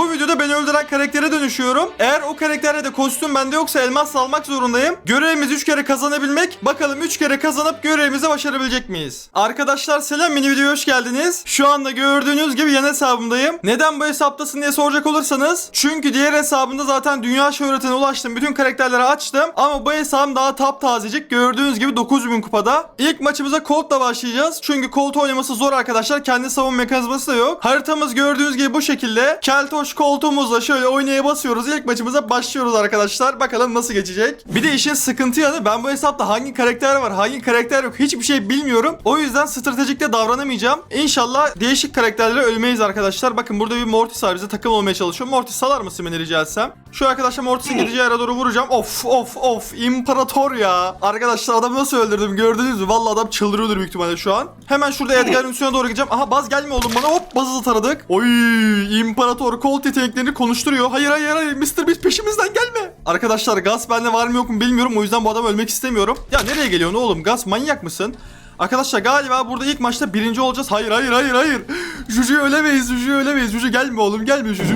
Bu videoda beni öldüren karaktere dönüşüyorum. Eğer o karakterde de kostüm bende yoksa elmas almak zorundayım. Görevimiz 3 kere kazanabilmek. Bakalım 3 kere kazanıp görevimizi başarabilecek miyiz? Arkadaşlar selam mini videoya hoş geldiniz. Şu anda gördüğünüz gibi yan hesabımdayım. Neden bu hesaptasın diye soracak olursanız. Çünkü diğer hesabımda zaten dünya şöhretine ulaştım. Bütün karakterleri açtım. Ama bu hesabım daha taptazecik. Gördüğünüz gibi 9000 kupada. İlk maçımıza Colt'la başlayacağız. Çünkü Colt oynaması zor arkadaşlar. Kendi savunma mekanizması da yok. Haritamız gördüğünüz gibi bu şekilde. Keltoş koltuğumuzla şöyle oynaya basıyoruz. İlk maçımıza başlıyoruz arkadaşlar. Bakalım nasıl geçecek. Bir de işin sıkıntı yanı ben bu hesapta hangi karakter var, hangi karakter yok hiçbir şey bilmiyorum. O yüzden stratejikte davranamayacağım. İnşallah değişik karakterlere ölmeyiz arkadaşlar. Bakın burada bir Mortis var bize takım olmaya çalışıyor. Mortis salar mısın beni rica etsem? Şu arkadaşlar Mortis'in gideceği yere doğru vuracağım. Of of of imparator ya. Arkadaşlar adamı nasıl öldürdüm gördünüz mü? Vallahi adam çıldırıyordur büyük ihtimalle şu an. Hemen şurada Edgar'ın üstüne doğru gideceğim. Aha baz gelme oğlum bana hop bazı taradık. Oy imparator Colt yeteneklerini konuşturuyor. Hayır hayır hayır Mr. Beast peşimizden gelme. Arkadaşlar gaz bende var mı yok mu bilmiyorum. O yüzden bu adam ölmek istemiyorum. Ya nereye geliyorsun oğlum? Gaz manyak mısın? Arkadaşlar galiba burada ilk maçta birinci olacağız. Hayır hayır hayır hayır. Juju'yu ölemeyiz. Juju'yu ölemeyiz. Juju gelme oğlum gelme Juju.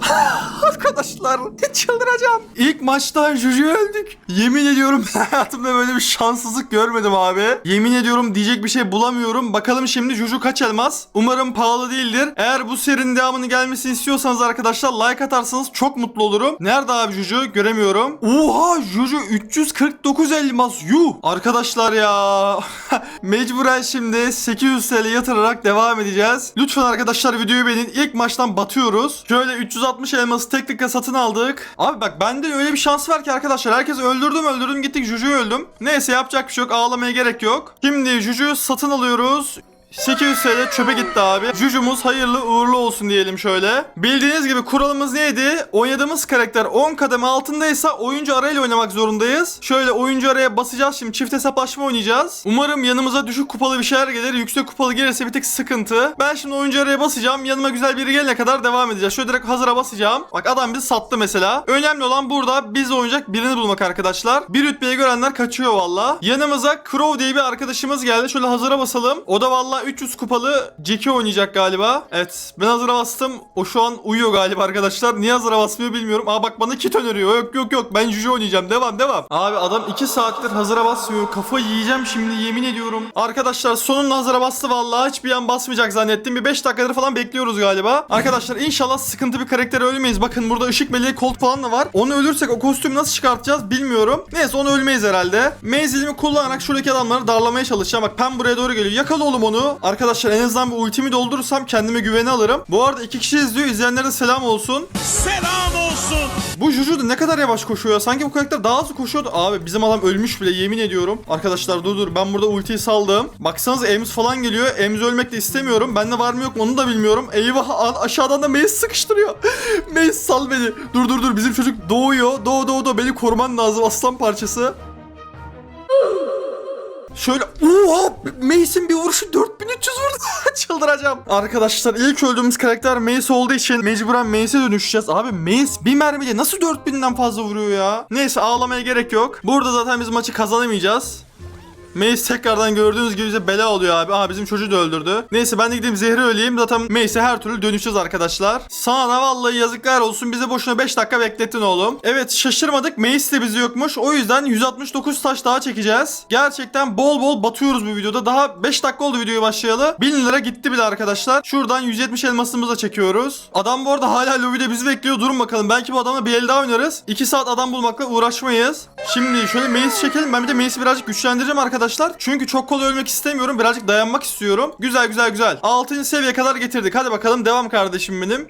Arkadaşlar çıldıracağım. İlk maçta Juju öldük. Yemin ediyorum hayatımda böyle bir şanssızlık görmedim abi. Yemin ediyorum diyecek bir şey bulamıyorum. Bakalım şimdi Juju kaç elmas? Umarım pahalı değildir. Eğer bu serinin devamını gelmesini istiyorsanız arkadaşlar like atarsanız çok mutlu olurum. Nerede abi Juju? Göremiyorum. Oha Juju 349 elmas. Yuh. Arkadaşlar ya. Mecburen şimdi 800 TL yatırarak devam edeceğiz. Lütfen arkadaşlar videoyu beğenin. İlk maçtan batıyoruz. Şöyle 360 elması tek tıkla satın aldık. Abi bak bende öyle bir şans var ki arkadaşlar. Herkes öldürdüm öldürdüm gittik Juju'yu öldüm. Neyse yapacak bir şey yok. Ağlamaya gerek yok. Şimdi Juju'yu satın alıyoruz. 800 TL çöpe gitti abi. Juju'muz hayırlı uğurlu olsun diyelim şöyle. Bildiğiniz gibi kuralımız neydi? Oynadığımız karakter 10 kademe altındaysa oyuncu arayla oynamak zorundayız. Şöyle oyuncu araya basacağız şimdi çift hesaplaşma oynayacağız. Umarım yanımıza düşük kupalı bir şeyler gelir. Yüksek kupalı gelirse bir tek sıkıntı. Ben şimdi oyuncu araya basacağım. Yanıma güzel biri gelene kadar devam edeceğiz. Şöyle direkt hazıra basacağım. Bak adam bizi sattı mesela. Önemli olan burada biz oynayacak birini bulmak arkadaşlar. Bir rütbeyi görenler kaçıyor valla. Yanımıza Crow diye bir arkadaşımız geldi. Şöyle hazıra basalım. O da valla 300 kupalı Jackie oynayacak galiba. Evet ben hazıra bastım. O şu an uyuyor galiba arkadaşlar. Niye hazıra basmıyor bilmiyorum. Aa bak bana kit öneriyor. Yok yok yok ben Juju oynayacağım. Devam devam. Abi adam 2 saattir hazıra basmıyor. Kafayı yiyeceğim şimdi yemin ediyorum. Arkadaşlar sonunda hazıra bastı vallahi. Hiçbir an basmayacak zannettim. Bir 5 dakikadır falan bekliyoruz galiba. Arkadaşlar inşallah sıkıntı bir karakter ölmeyiz. Bakın burada ışık meleği Colt falan da var. Onu ölürsek o kostümü nasıl çıkartacağız bilmiyorum. Neyse onu ölmeyiz herhalde. Menzilimi kullanarak şuradaki adamları darlamaya çalışacağım. Bak Pem buraya doğru geliyor. Yakala oğlum onu. Arkadaşlar en azından bir ultimi doldurursam kendime güveni alırım. Bu arada iki kişi izliyor. İzleyenlere selam olsun. Selam olsun. Bu Juju da ne kadar yavaş koşuyor ya. Sanki bu karakter daha hızlı koşuyordu. Abi bizim adam ölmüş bile yemin ediyorum. Arkadaşlar dur dur ben burada ultiyi saldım. Baksanıza Ems falan geliyor. Ems ölmek de istemiyorum. Bende var mı yok mu onu da bilmiyorum. Eyvah aşağıdan da Mace sıkıştırıyor. Mace sal beni. Dur dur dur bizim çocuk doğuyor. Doğu doğu doğu beni koruman lazım aslan parçası. Şöyle oha Mace'in bir vuruşu 4300 vurdu. Çıldıracağım. Arkadaşlar ilk öldüğümüz karakter Mace olduğu için mecburen Mace'e dönüşeceğiz. Abi Mace bir mermiyle nasıl 4000'den fazla vuruyor ya? Neyse ağlamaya gerek yok. Burada zaten biz maçı kazanamayacağız. Mace tekrardan gördüğünüz gibi bize bela oluyor abi. Aha bizim çocuğu da öldürdü. Neyse ben de gideyim zehri öleyim. Zaten Mace'e her türlü dönüşeceğiz arkadaşlar. Sana vallahi yazıklar olsun. Bize boşuna 5 dakika beklettin oğlum. Evet şaşırmadık. Mace de bizi yokmuş. O yüzden 169 taş daha çekeceğiz. Gerçekten bol bol batıyoruz bu videoda. Daha 5 dakika oldu videoyu başlayalı. 1000 lira gitti bile arkadaşlar. Şuradan 170 elmasımızı da çekiyoruz. Adam bu arada hala lobide bizi bekliyor. Durun bakalım. Belki bu adamla bir el daha oynarız. 2 saat adam bulmakla uğraşmayız. Şimdi şöyle Mace çekelim. Ben bir de Mace'i birazcık güçlendireceğim arkadaşlar. Çünkü çok kolay ölmek istemiyorum. Birazcık dayanmak istiyorum. Güzel güzel güzel. 6. seviye kadar getirdik. Hadi bakalım devam kardeşim benim.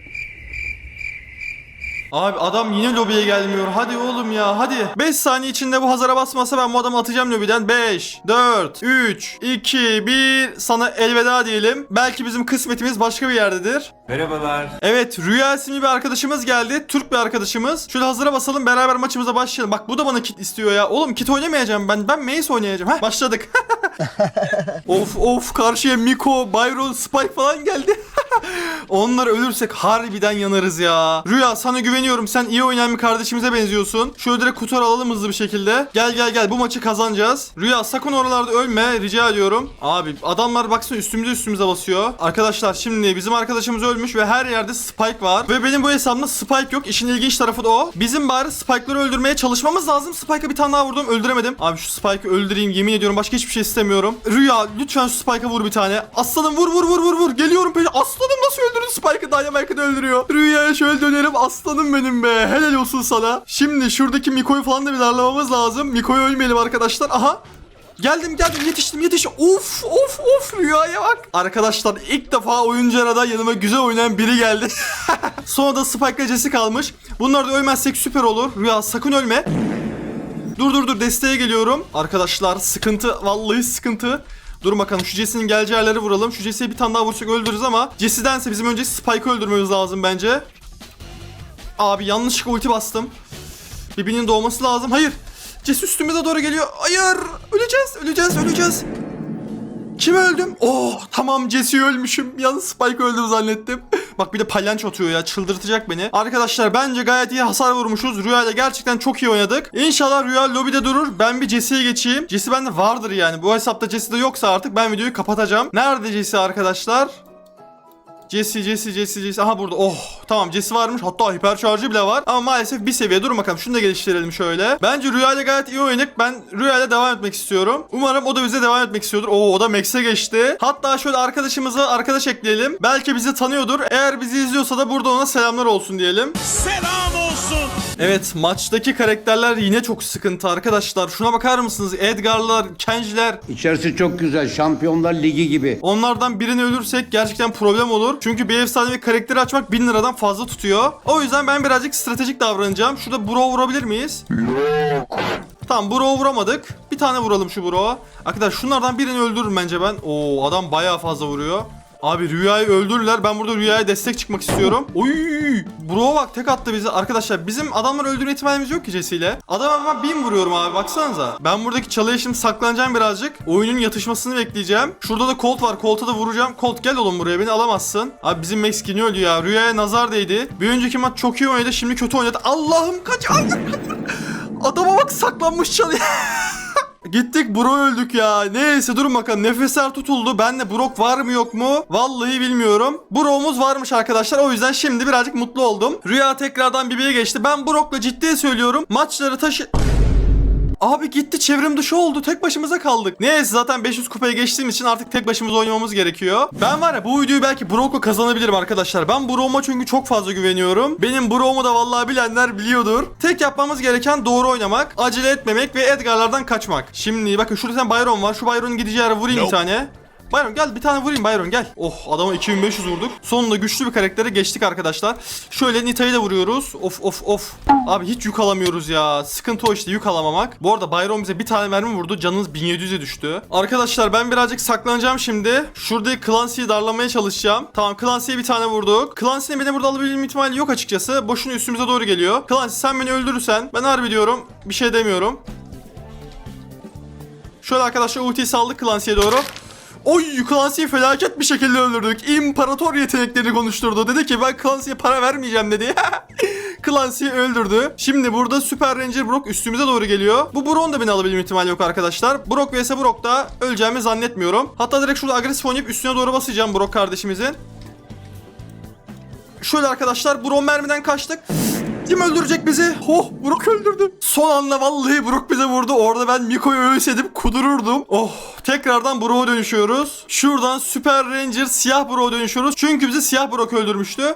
Abi adam yine lobiye gelmiyor. Hadi oğlum ya hadi. 5 saniye içinde bu hazara basmasa ben bu adamı atacağım lobiden. 5, 4, 3, 2, 1. Sana elveda diyelim. Belki bizim kısmetimiz başka bir yerdedir. Merhabalar. Evet Rüya isimli bir arkadaşımız geldi. Türk bir arkadaşımız. Şöyle hazıra basalım beraber maçımıza başlayalım. Bak bu da bana kit istiyor ya. Oğlum kit oynamayacağım ben. Ben Mace oynayacağım. Heh başladık. of of karşıya Miko, Byron, Spike falan geldi. Onlar ölürsek harbiden yanarız ya. Rüya sana güveniyorum. Sen iyi oynayan bir kardeşimize benziyorsun. Şöyle direkt kutar alalım hızlı bir şekilde. Gel gel gel bu maçı kazanacağız. Rüya sakın oralarda ölme rica ediyorum. Abi adamlar baksana üstümüze üstümüze basıyor. Arkadaşlar şimdi bizim arkadaşımız ölmüş ve her yerde spike var. Ve benim bu hesabımda spike yok. İşin ilginç tarafı da o. Bizim bari spike'ları öldürmeye çalışmamız lazım. Spike'a bir tane daha vurdum öldüremedim. Abi şu spike'ı öldüreyim yemin ediyorum başka hiçbir şey istemiyorum. Rüya lütfen şu spike'a vur bir tane. Aslanım vur vur vur vur vur. Geliyorum peşine. Aslanım nasıl öldürdün spike'ı? Dynamite'ı öldürüyor. Rüya'ya şöyle dönerim. Aslanım benim be. Helal olsun sana. Şimdi şuradaki Miko'yu falan da bir darlamamız lazım. Miko'yu ölmeyelim arkadaşlar. Aha. Geldim geldim yetiştim yetiştim. Of of of rüyaya bak. Arkadaşlar ilk defa oyuncu arada yanıma güzel oynayan biri geldi. Sonra da Spike'la Jesse kalmış. Bunlar da ölmezsek süper olur. Rüya sakın ölme. Dur dur dur desteğe geliyorum. Arkadaşlar sıkıntı vallahi sıkıntı. Dur bakalım şu Jesse'nin geleceği yerlere vuralım. Şu Jesse'yi bir tane daha vursak öldürürüz ama Jesse'dense bizim önce Spike'ı öldürmemiz lazım bence. Abi yanlışlıkla ulti bastım. Birbirinin doğması lazım. Hayır. Jesse üstümüze doğru geliyor. Hayır. Öleceğiz, öleceğiz, öleceğiz. Kim öldüm? Oh tamam Jesse'yi ölmüşüm. Yalnız Spike öldüm zannettim. Bak bir de palyanço atıyor ya çıldırtacak beni. Arkadaşlar bence gayet iyi hasar vurmuşuz. Rüya gerçekten çok iyi oynadık. İnşallah Rüya lobide durur. Ben bir Jesse'ye geçeyim. Jesse bende vardır yani. Bu hesapta Jesse de yoksa artık ben videoyu kapatacağım. Nerede Jesse arkadaşlar? Jesse, Jesse, Jesse, Jesse. Aha burada. Oh tamam Jesse varmış. Hatta hiper şarjı bile var. Ama maalesef bir seviye. Dur bakalım şunu da geliştirelim şöyle. Bence Rüya ile gayet iyi oynadık. Ben Rüya ile devam etmek istiyorum. Umarım o da bize devam etmek istiyordur. Oo o da Max'e geçti. Hatta şöyle arkadaşımızı arkadaş ekleyelim. Belki bizi tanıyordur. Eğer bizi izliyorsa da burada ona selamlar olsun diyelim. Selam olsun. Evet maçtaki karakterler yine çok sıkıntı arkadaşlar. Şuna bakar mısınız? Edgar'lar, Kenji'ler. İçerisi çok güzel. Şampiyonlar Ligi gibi. Onlardan birini ölürsek gerçekten problem olur. Çünkü bir efsanevi karakteri açmak 1000 liradan fazla tutuyor. O yüzden ben birazcık stratejik davranacağım. Şurada bro vurabilir miyiz? Tamam bro vuramadık. Bir tane vuralım şu bro. Arkadaşlar şunlardan birini öldürürüm bence ben. Oo adam bayağı fazla vuruyor. Abi Rüya'yı öldürürler. Ben burada Rüya'ya destek çıkmak istiyorum. Oy! Bro bak tek attı bizi. Arkadaşlar bizim adamları öldürme ihtimalimiz yok ki Jesse ile. Adama ben bin vuruyorum abi baksanıza. Ben buradaki çalıya şimdi saklanacağım birazcık. Oyunun yatışmasını bekleyeceğim. Şurada da Colt var. Colt'a da vuracağım. Colt gel oğlum buraya beni alamazsın. Abi bizim Max yine öldü ya. Rüya'ya nazar değdi. Bir önceki maç çok iyi oynadı. Şimdi kötü oynadı. Allah'ım kaç. Adama bak saklanmış çalıya. Gittik bro öldük ya. Neyse durun bakalım. Nefesler tutuldu. Ben de Brok var mı yok mu? Vallahi bilmiyorum. Bro'muz varmış arkadaşlar. O yüzden şimdi birazcık mutlu oldum. Rüya tekrardan Bibi'ye geçti. Ben Brok'la ciddi söylüyorum. Maçları taşı... Abi gitti çevrim dışı oldu. Tek başımıza kaldık. Neyse zaten 500 kupaya geçtiğim için artık tek başımıza oynamamız gerekiyor. Ben var ya bu videoyu belki Brock'la kazanabilirim arkadaşlar. Ben Brock'uma çünkü çok fazla güveniyorum. Benim Brock'umu da vallahi bilenler biliyordur. Tek yapmamız gereken doğru oynamak, acele etmemek ve Edgar'lardan kaçmak. Şimdi bakın şurada sen Byron var. Şu Byron'un gideceği yere vurayım bir tane. Byron gel bir tane vurayım Byron gel. Oh adama 2500 vurduk. Sonunda güçlü bir karaktere geçtik arkadaşlar. Şöyle Nita'yı da vuruyoruz. Of of of. Abi hiç yük alamıyoruz ya. Sıkıntı o işte yük alamamak. Bu arada Byron bize bir tane mermi vurdu. Canınız 1700'e düştü. Arkadaşlar ben birazcık saklanacağım şimdi. Şuradaki Clancy'yi darlamaya çalışacağım. Tamam Clancy'ye bir tane vurduk. Clancy'nin beni burada alabilme ihtimali yok açıkçası. Boşuna üstümüze doğru geliyor. Clancy sen beni öldürürsen ben harbi diyorum. Bir şey demiyorum. Şöyle arkadaşlar ultiyi saldık Clancy'ye doğru. Oy Clancy'yi felaket bir şekilde öldürdük. İmparator yeteneklerini konuşturdu. Dedi ki ben Clancy'ye para vermeyeceğim dedi. Clancy'yi öldürdü. Şimdi burada Super Ranger Brock üstümüze doğru geliyor. Bu Brock'un da beni alabilme ihtimali yok arkadaşlar. Brock vs Brock'ta öleceğimi zannetmiyorum. Hatta direkt şurada agresif oynayıp üstüne doğru basacağım Brock kardeşimizin. Şöyle arkadaşlar Brock mermiden kaçtık. Kim öldürecek bizi? Oh Brock öldürdü. Son anda vallahi Brock bize vurdu. Orada ben Miko'yu ölseydim kudururdum. Oh tekrardan Brock'a dönüşüyoruz. Şuradan Super Ranger siyah Brock'a dönüşüyoruz. Çünkü bizi siyah Brock öldürmüştü.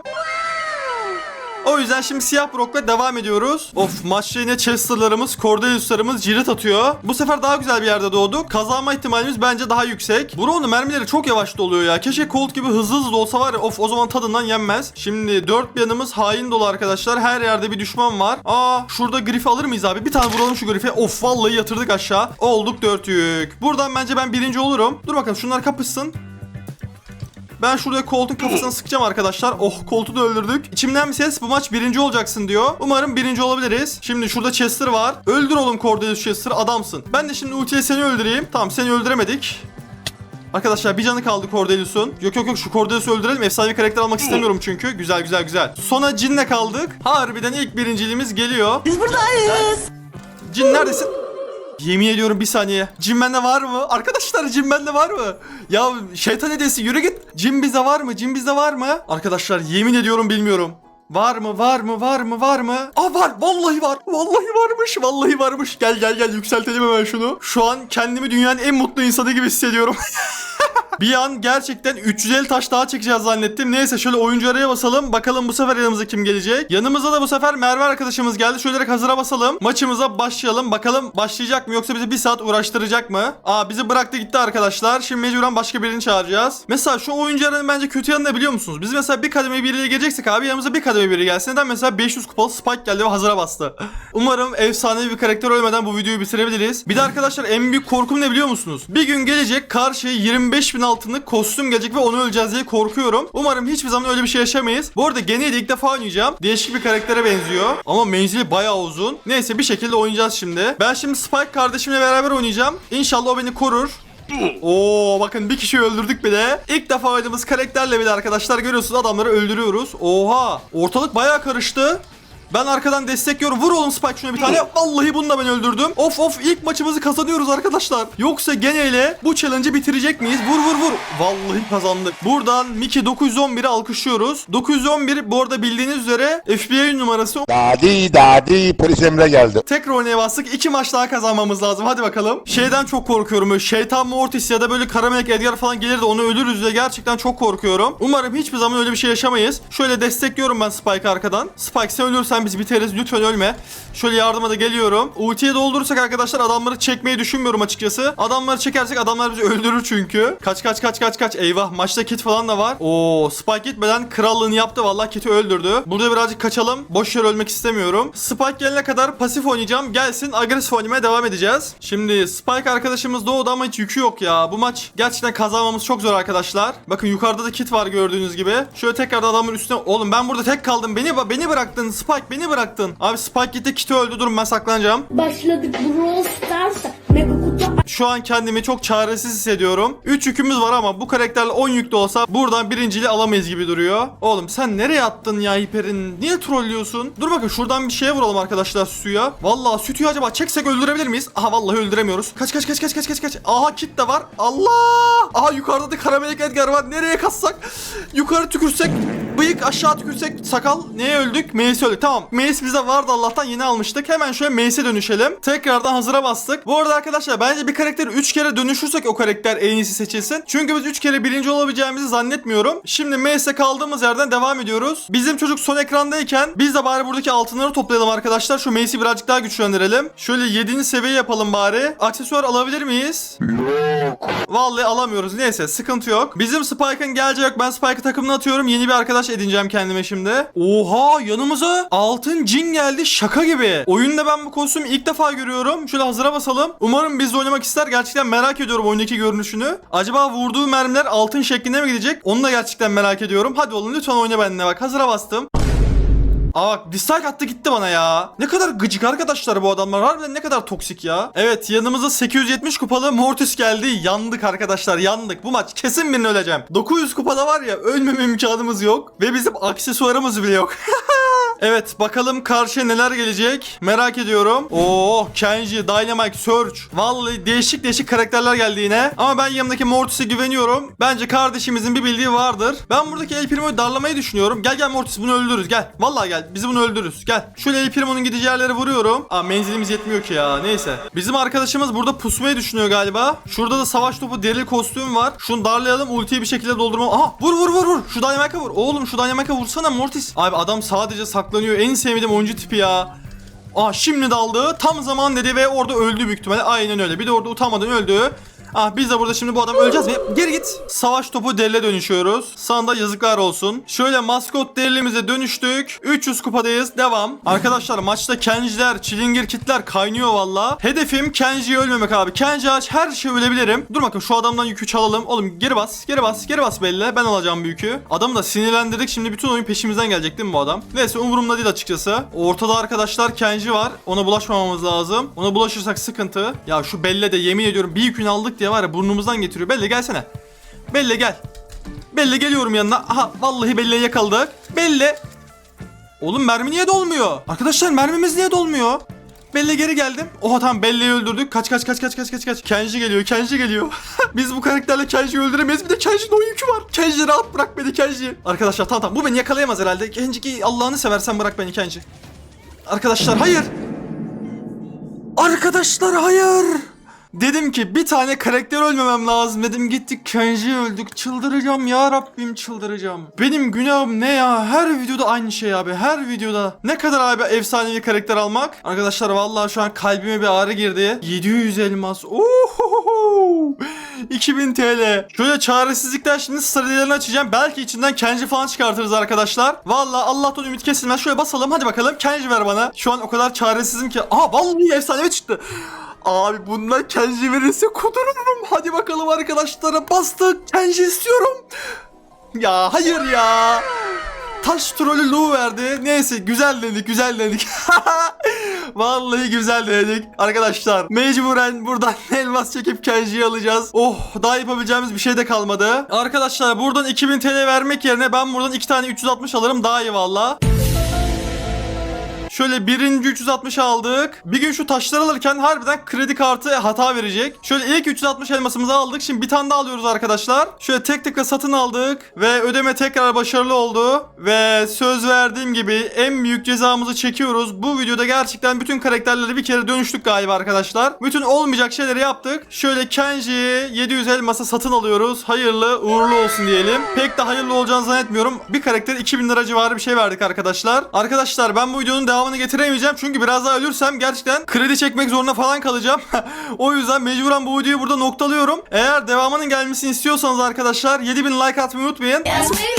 O yüzden şimdi siyah Brock'la devam ediyoruz. Of maçta yine Chester'larımız, Cordelius'larımız cirit atıyor. Bu sefer daha güzel bir yerde doğduk. Kazanma ihtimalimiz bence daha yüksek. Brock'un mermileri çok yavaş doluyor ya. Keşke Colt gibi hızlı hızlı olsa var ya of o zaman tadından yenmez. Şimdi dört bir yanımız hain dolu arkadaşlar. Her yerde bir düşman var. Aa şurada grif alır mıyız abi? Bir tane vuralım şu grife. Of vallahi yatırdık aşağı. Olduk dört yük. Buradan bence ben birinci olurum. Dur bakalım şunlar kapışsın. Ben şurada koltuğun kafasına sıkacağım arkadaşlar. Oh koltuğu da öldürdük. İçimden bir ses bu maç birinci olacaksın diyor. Umarım birinci olabiliriz. Şimdi şurada Chester var. Öldür oğlum Cordelius Chester adamsın. Ben de şimdi ultiyle seni öldüreyim. Tamam seni öldüremedik. Arkadaşlar bir canı kaldı Cordelius'un. Yok yok yok şu Cordelius'u öldürelim. Efsanevi karakter almak istemiyorum çünkü. Güzel güzel güzel. Sona Cin'le kaldık. Harbiden ilk birinciliğimiz geliyor. Biz buradayız. Cin neredesin? Yemin ediyorum bir saniye. Cin bende var mı? Arkadaşlar cin bende var mı? Ya şeytan hediyesi yürü git. Cin bizde var mı? Cin bizde var mı? Arkadaşlar yemin ediyorum bilmiyorum. Var mı? Var mı? Var mı? Var mı? Aa var. Vallahi var. Vallahi varmış. Vallahi varmış. Gel gel gel yükseltelim hemen şunu. Şu an kendimi dünyanın en mutlu insanı gibi hissediyorum. Bir an gerçekten 350 taş daha çekeceğiz zannettim. Neyse şöyle oyuncu araya basalım. Bakalım bu sefer yanımıza kim gelecek. Yanımıza da bu sefer Merve arkadaşımız geldi. Şöyle direkt hazıra basalım. Maçımıza başlayalım. Bakalım başlayacak mı yoksa bizi bir saat uğraştıracak mı? Aa bizi bıraktı gitti arkadaşlar. Şimdi mecburen başka birini çağıracağız. Mesela şu oyuncu aranın bence kötü yanı ne biliyor musunuz? Biz mesela bir kademe biriyle geleceksek abi yanımıza bir kademe biri gelsin. Neden mesela 500 kupalı Spike geldi ve hazıra bastı. Umarım efsanevi bir karakter ölmeden bu videoyu bitirebiliriz. Bir de arkadaşlar en büyük korkum ne biliyor musunuz? Bir gün gelecek karşıya 25 bin altınlık kostüm gelecek ve onu öleceğiz diye korkuyorum. Umarım hiçbir zaman öyle bir şey yaşamayız. Bu arada Gene'yi de ilk defa oynayacağım. Değişik bir karaktere benziyor. Ama menzili bayağı uzun. Neyse bir şekilde oynayacağız şimdi. Ben şimdi Spike kardeşimle beraber oynayacağım. İnşallah o beni korur. Oo bakın bir kişiyi öldürdük bile. İlk defa oynadığımız karakterle bile arkadaşlar görüyorsunuz adamları öldürüyoruz. Oha ortalık bayağı karıştı. Ben arkadan destekliyorum. Vur oğlum Spike şuna bir tane. Vallahi bunu da ben öldürdüm. Of of ilk maçımızı kazanıyoruz arkadaşlar. Yoksa geneyle bu challenge'ı bitirecek miyiz? Vur vur vur. Vallahi kazandık. Buradan Miki 911'i alkışlıyoruz. 911 bu arada bildiğiniz üzere FBI numarası. Dadi dadi polis Emre geldi. Tekrar oynaya bastık. İki maç daha kazanmamız lazım. Hadi bakalım. Şeyden çok korkuyorum. Böyle şeytan Mortis ya da böyle Karamelek Edgar falan gelir de onu ölürüz diye gerçekten çok korkuyorum. Umarım hiçbir zaman öyle bir şey yaşamayız. Şöyle destekliyorum ben Spike arkadan. Spike sen ölürsen biz biteriz. Lütfen ölme. Şöyle yardıma da geliyorum. Ultiye doldurursak arkadaşlar adamları çekmeyi düşünmüyorum açıkçası. Adamları çekersek adamlar bizi öldürür çünkü. Kaç kaç kaç kaç kaç. Eyvah maçta kit falan da var. Oo Spike gitmeden krallığını yaptı. Vallahi kiti öldürdü. Burada birazcık kaçalım. Boş yer ölmek istemiyorum. Spike gelene kadar pasif oynayacağım. Gelsin agresif oynamaya devam edeceğiz. Şimdi Spike arkadaşımız doğdu ama hiç yükü yok ya. Bu maç gerçekten kazanmamız çok zor arkadaşlar. Bakın yukarıda da kit var gördüğünüz gibi. Şöyle tekrardan adamın üstüne. Oğlum ben burada tek kaldım. Beni beni bıraktın. Spike bıraktın. Abi Spike gitti kiti öldü. Durun ben saklanacağım. Başladık Brawl Stars'a. Şu an kendimi çok çaresiz hissediyorum. 3 yükümüz var ama bu karakterle 10 yük de olsa buradan birinciliği alamayız gibi duruyor. Oğlum sen nereye attın ya hiperin? Niye trollüyorsun? Dur bakın şuradan bir şeye vuralım arkadaşlar sütüye. Vallahi sütüyü acaba çeksek öldürebilir miyiz? Aha vallahi öldüremiyoruz. Kaç kaç kaç kaç kaç kaç kaç. Aha kit de var. Allah! Aha yukarıda da karamelek Edgar var. Nereye kassak? Yukarı tükürsek bıyık aşağı tükürsek sakal. Neye öldük? Mace öldük. Tamam. Mace bize vardı Allah'tan yeni almıştık. Hemen şöyle Mace'e dönüşelim. Tekrardan hazıra bastık. Bu arada arkadaşlar bence bir karakteri 3 kere dönüşürsek o karakter en iyisi seçilsin. Çünkü biz 3 kere birinci olabileceğimizi zannetmiyorum. Şimdi Mace'e kaldığımız yerden devam ediyoruz. Bizim çocuk son ekrandayken biz de bari buradaki altınları toplayalım arkadaşlar. Şu Mace'i birazcık daha güçlendirelim. Şöyle 7. seviye yapalım bari. Aksesuar alabilir miyiz? Vallahi alamıyoruz. Neyse sıkıntı yok. Bizim Spike'ın geleceği yok. Ben Spike'ı takımına atıyorum. Yeni bir arkadaş edineceğim kendime şimdi. Oha yanımıza altın cin geldi. Şaka gibi. Oyunda ben bu kostümü ilk defa görüyorum. Şöyle hazıra basalım. Umarım bizle oynamak ister. Gerçekten merak ediyorum oyundaki görünüşünü. Acaba vurduğu mermiler altın şeklinde mi gidecek? Onu da gerçekten merak ediyorum. Hadi oğlum lütfen oyna benimle bak. Hazıra bastım. Aa bak dislike attı gitti bana ya. Ne kadar gıcık arkadaşlar bu adamlar. Harbiden ne kadar toksik ya. Evet yanımıza 870 kupalı Mortis geldi. Yandık arkadaşlar yandık. Bu maç kesin birini öleceğim. 900 kupada var ya ölmeme imkanımız yok. Ve bizim aksesuarımız bile yok. Evet bakalım karşıya neler gelecek merak ediyorum. Oo Kenji, Dynamite, Surge. Vallahi değişik değişik karakterler geldi yine. Ama ben yanımdaki Mortis'e güveniyorum. Bence kardeşimizin bir bildiği vardır. Ben buradaki El Primo'yu darlamayı düşünüyorum. Gel gel Mortis bunu öldürürüz gel. Vallahi gel bizi bunu öldürürüz gel. Şöyle El Primo'nun gideceği yerlere vuruyorum. Aa menzilimiz yetmiyor ki ya neyse. Bizim arkadaşımız burada pusmayı düşünüyor galiba. Şurada da savaş topu derili kostüm var. Şunu darlayalım ultiyi bir şekilde doldurma. Aha vur vur vur vur. Şu Dynamite'a vur. Oğlum şu Dynamite'a vursana Mortis. Abi adam sadece saklanıyor. En sevdiğim oyuncu tipi ya. Aa şimdi daldı. Tam zaman dedi ve orada öldü büyük ihtimalle. Aynen öyle. Bir de orada utanmadan öldü. Ah biz de burada şimdi bu adam öleceğiz ve geri git. Savaş topu derile dönüşüyoruz. Sana yazıklar olsun. Şöyle maskot derilimize dönüştük. 300 kupadayız. Devam. Arkadaşlar maçta Kenji'ler, çilingir kitler kaynıyor valla. Hedefim Kenji'yi ölmemek abi. Kenji aç her şey ölebilirim. Dur bakın şu adamdan yükü çalalım. Oğlum geri bas, geri bas, geri bas belli. Ben alacağım bu yükü. Adamı da sinirlendirdik. Şimdi bütün oyun peşimizden gelecek değil mi bu adam? Neyse umurumda değil açıkçası. Ortada arkadaşlar Kenji var. Ona bulaşmamamız lazım. Ona bulaşırsak sıkıntı. Ya şu Belle de yemin ediyorum bir yükünü aldık diye var ya burnumuzdan getiriyor. Belle gelsene. Belle gel. Belle geliyorum yanına. Aha vallahi Belle'yi yakaladık. Belle. Oğlum mermi niye dolmuyor? Arkadaşlar mermimiz niye dolmuyor? Belle geri geldim. Oha tamam Belle'yi öldürdük. Kaç kaç kaç kaç kaç kaç kaç. Kenji geliyor Kenji geliyor. Biz bu karakterle Kenji'yi öldüremeyiz. Bir de Kenji'nin o yükü var. Kenji rahat bırak beni Kenji. Arkadaşlar tamam tamam bu beni yakalayamaz herhalde. Kenji Allah'ını seversen bırak beni Kenji. Arkadaşlar hayır. Arkadaşlar hayır. Dedim ki bir tane karakter ölmemem lazım dedim gittik Kenji öldük çıldıracağım ya Rabbim çıldıracağım. Benim günahım ne ya her videoda aynı şey abi her videoda. Ne kadar abi efsanevi karakter almak? Arkadaşlar vallahi şu an kalbime bir ağrı girdi. 700 elmas. Ohohoho. 2000 TL. Şöyle çaresizlikten şimdi sarılarını açacağım. Belki içinden Kenji falan çıkartırız arkadaşlar. Vallahi Allah'tan ümit kesilmez. Şöyle basalım hadi bakalım. Kenji ver bana. Şu an o kadar çaresizim ki. Aha vallahi efsanevi çıktı. Abi bundan Kenji verirse kudururum. Hadi bakalım arkadaşlara bastık. Kenji istiyorum. Ya hayır ya. Taş trolü Lu verdi. Neyse güzel dedik güzel dedik. Vallahi güzel dedik. Arkadaşlar mecburen buradan elmas çekip Kenji'yi alacağız. Oh daha yapabileceğimiz bir şey de kalmadı. Arkadaşlar buradan 2000 TL vermek yerine ben buradan 2 tane 360 alırım daha iyi valla. Şöyle birinci 360 aldık. Bir gün şu taşları alırken harbiden kredi kartı hata verecek. Şöyle ilk 360 elmasımızı aldık. Şimdi bir tane daha alıyoruz arkadaşlar. Şöyle tek tek satın aldık. Ve ödeme tekrar başarılı oldu. Ve söz verdiğim gibi en büyük cezamızı çekiyoruz. Bu videoda gerçekten bütün karakterleri bir kere dönüştük galiba arkadaşlar. Bütün olmayacak şeyleri yaptık. Şöyle Kenji'yi 700 elmasa satın alıyoruz. Hayırlı uğurlu olsun diyelim. Pek de hayırlı olacağını zannetmiyorum. Bir karakter 2000 lira civarı bir şey verdik arkadaşlar. Arkadaşlar ben bu videonun devamını getiremeyeceğim. Çünkü biraz daha ölürsem gerçekten kredi çekmek zorunda falan kalacağım. o yüzden mecburen bu videoyu burada noktalıyorum. Eğer devamının gelmesini istiyorsanız arkadaşlar 7000 like atmayı unutmayın. Yazmayı